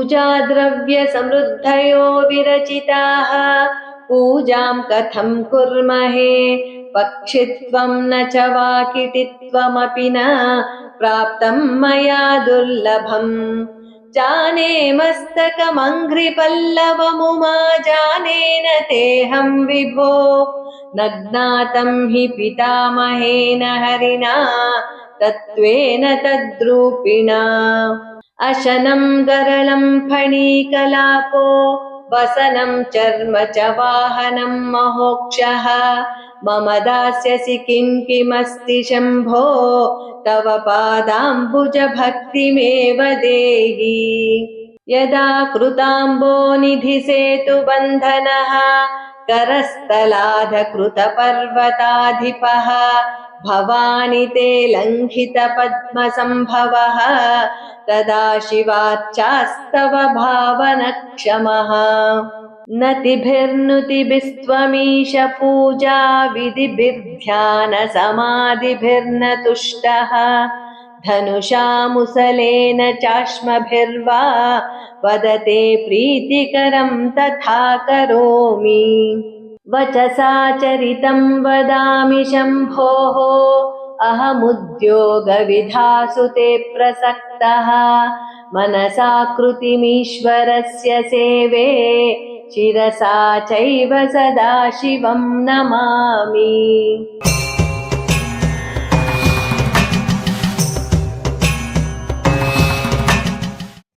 पूजाद्रव्यसमृद्धयो विरचिताः। पूजां कथं कुर्महे? पक्षित्वं न च वाकिटित्वमपि न। प्राप्तं मया दुर्लभम्। जाने मस्तकमङ्घ्रिपल्लवमुमा जानेन तेऽहं विभो। न ज्ञातं हि पितामहेन हरिणा। तत्त्वेन तद्रूपिणा। अशनं गरलं फणीकलापो, वसनं चर्म च वाहनं महोक्षः मम दास्यसि किं किमस्ति शम्भो, तव पादाम्बुजभक्तिमेव देहि। यदा कृताम्बो निधिसेतुबन्धनः करस्थलाधकृतपर्वताधिपः भवानि ते लङ्घितपद्मसम्भवः। तदा शिवाच्चास्तव भावनक्षमः नतिभिर्नुतिभिस्त्वमीश पूजा विधिभिर्ध्यानसमाधिभिर्न तुष्टः धनुषा मुसलेन चाश्मभिर्वा, वदते प्रीतिकरं तथा करोमि। वचसा चरितं वदामि शम्भोः, अहमुद्योगविधासु ते प्रसक्तः। मनसा कृतिमीश्वरस्य सेवे, शिरसा चैव सदा शिवं नमामि।